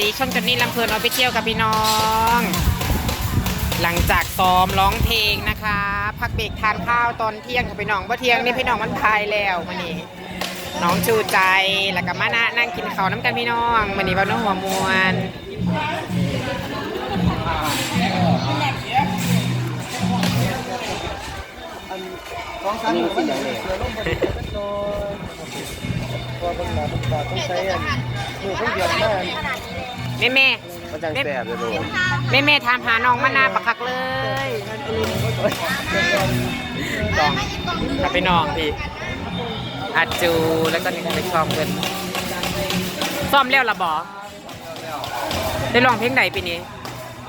ดีช่องจันนี่ลำเพลินเอาไปเที่ยวกับพี่น้อง หลังจากซ้อมร้องเพลงนะคะ พักเบรกทานข้าวตอนเที่ยงกับพี่น้องว่าเที่ยงนี่พี่น้องมันทายแล้วมานี่น้องชูใจแล้วก็มานะนั่งกินข้าวน้ำกันพี่น้องมานี่บ้านน้องหัวมวนของสามหมื่นเป็นอย่างไรเสือลงบนเล็กน้อยพอเป็นหมาเป็นปากต้องใช้อันมือเพิ่งเดียวแม่ แม่แม่มันจังแสบเลยลูกแม่แม่ถามหาน้องมานาปักคักเลยลองถ้าไปน้องพี่อาจูแล้วก็นี่ไปซ้อมเกินซ้อมแล้วละบอได้ลองเพลงไหนปีนี้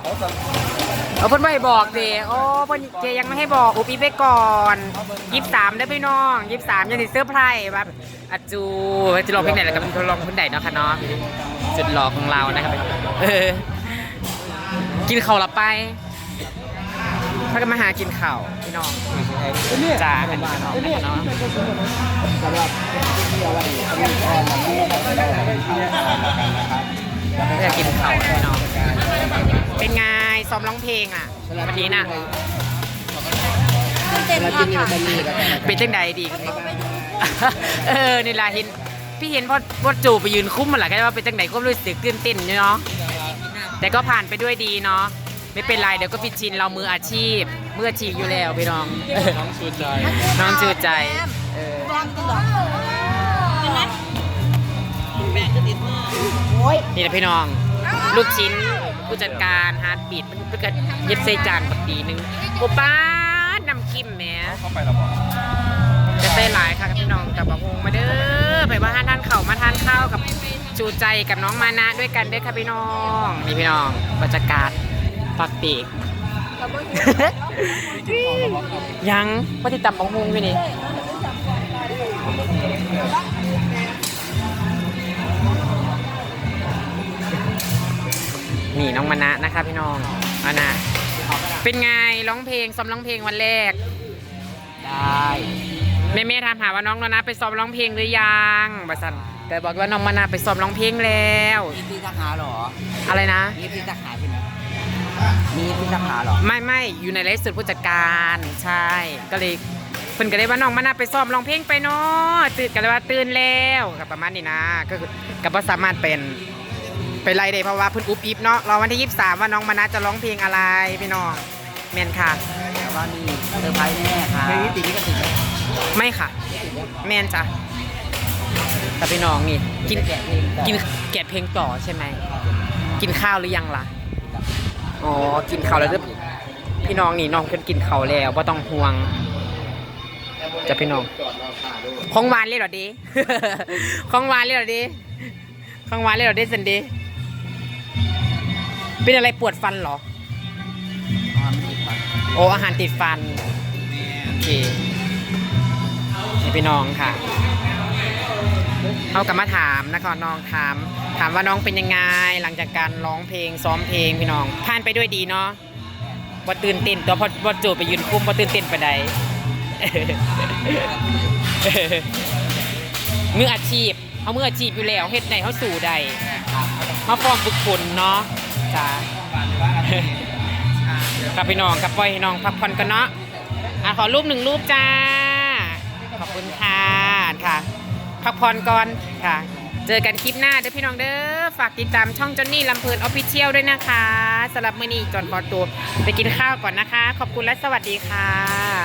เขาสั่งเอาเพิ่นไม่ให้บอกสิโอ้เพิ่นเจยังไม่ให้บอกอุบอีไปก่อนยี่สามได้อพี่น้องยี่สามยังติดเสื้อร์ไพรส์แบบอาจูจะลองเพลงไหนแล้วก็เป็นคนลองเพลงไหนเนาะค่ะเนาะ จุดหลอกของเรานะครับเออกินข้าวละไปพักกันมาหากินข้าวพี่น้องจ้าอันนี้น้องนะคะเนาะสำหรับที่เอาไว้อันนี้อ่อนมันนี่เราจะได้เป็นข่าวนะครับอยากกินข้าวพี่น้อง เป็นไงซ้อมร้องเพลงอะวันนี้น่ะเวลากินนี่มันมีแล้วกันเป็นจังใดดี เออนี่ล่ะเห็น พี่เห็นพ่อพ่อจูไปยืนคุ้มมันแหละแค่ว่าเป็นจังใดก็รู้สึกตื่นเต้นอยู่เนาะแต่ก็ผ่านไปด้วยดีเนาะไม่เป็นไรเดี๋ยวก็พิชินเรามืออาชีพมืออาชีพอยู่แล้วพี่น้อง น้องชูใจ น้องจูใจเออนี่นะพี่น้อง ลูกชิ้นผู้จัดการฮาร์ดบีดมันก็เย็บใส่จานแบบดีหนึงโอป้านำคิมแหมเข้าไปแล้วบอกจะเต้นหลายค่ะกับพี่น้องกับบอกวงมาเด้อ ไปว่าทานทานข้ามาทานข้าวกับจูใจกับน้องมานะด้วยกันเด้อค่ะพี่น้องนี่พี่น้องบรรยากาศปักปีกยังปฏิตับของฮงอยู่นี่นี่น้องมานะนะคะพี่น้องมานะเป็นไงร้องเพลงซ้อมร้องเพลงวันแรก ได้ แม่เมย์ถามหาว่าน้องนานาไปซ้อมร้องเพลงหรือยังบัสันแต่บอกว่าน้องมานาไปซ้อมร้องเพลงแล้ว มีพี่สาขาหรอ อะไรนะ มีพี่สาขาใช่ไหมมีพี่สาขาหรอ ไม่ไม่อยู่ในไลฟ์สดผู้จัดการใช่ก็เลยเพิ่นก็เลยว่าน้องมานาไปซ้อมร้องเพลงไปเนาะตื่นกันเลยว่าตื่นแล้วกับประมาณนี้นะ ก็คือกับว่าสามารถเป็นไปไล่ได้เพราะว่าเพิ่นอุบอิบเนาะรอวันที่ 23 ว่าน้องมานาจะร้องเพลงอะไรพี่น้องแมนค่ะแต่ว่ามีเซอร์ไพรส์แน่ค่ะเพลงนี้ติดลิขสิทธิ์ ไหมไม่ค่ะ แมนจ้ะแต่พี่น้องนี่ กินแกะเพลงกินแกะเพลงต่อใช่ไหม กินข้าวหรือยังล่ะ อ๋อ กินข้าวแล้วเด้อพี่น้องนี่น้องเพิ่นกินข้าวแล้วบ่ต้องห่วงจะพี่น้องจอดรอขาด้วยของหวานเลยเหรอดีของหวานเลยเหรอดีของหวานเลยเหรอดีสันดีเป็นอะไรปวดฟันเหรอความติดฝันโอ้อาหารติดฟันโอเคนี่ พี่น้องค่ะเขากลับมาถามนะคะน้องถาม ถามว่าน้องเป็นยังไง หลังจากการร้องเพลงซ้อมเพลงพี่น้องผ่านไปด้วยดีเนาะว่าตื่นเต้นตัวพอพอโจทย์ไปยืนคุ้มว่าตื่นเต้นไปใดมืออาชีพเขามืออาชีพอยู่แล้วเฮ็ดไหนเขาสู่ใดมาฟอร์มฝึกฝนเนาะจ้ากับพี่น้องกับปล่อยให้น้องพักผ่อนกันเนาะอะขอรูปหนึ่งรูปจ้า ขอบคุณค่ะค่ะ พักผ่อนก่อนค่ะ เจอกันคลิปหน้าเด้อพี่น้องเด้อ ฝากติดตามช่องจอนนี่ลำเพลินออฟฟิเชียลด้วยนะคะสำหรับมื้อนี้จอนขอตัวไปกินข้าวก่อนนะคะ ขอบคุณและสวัสดีค่ะ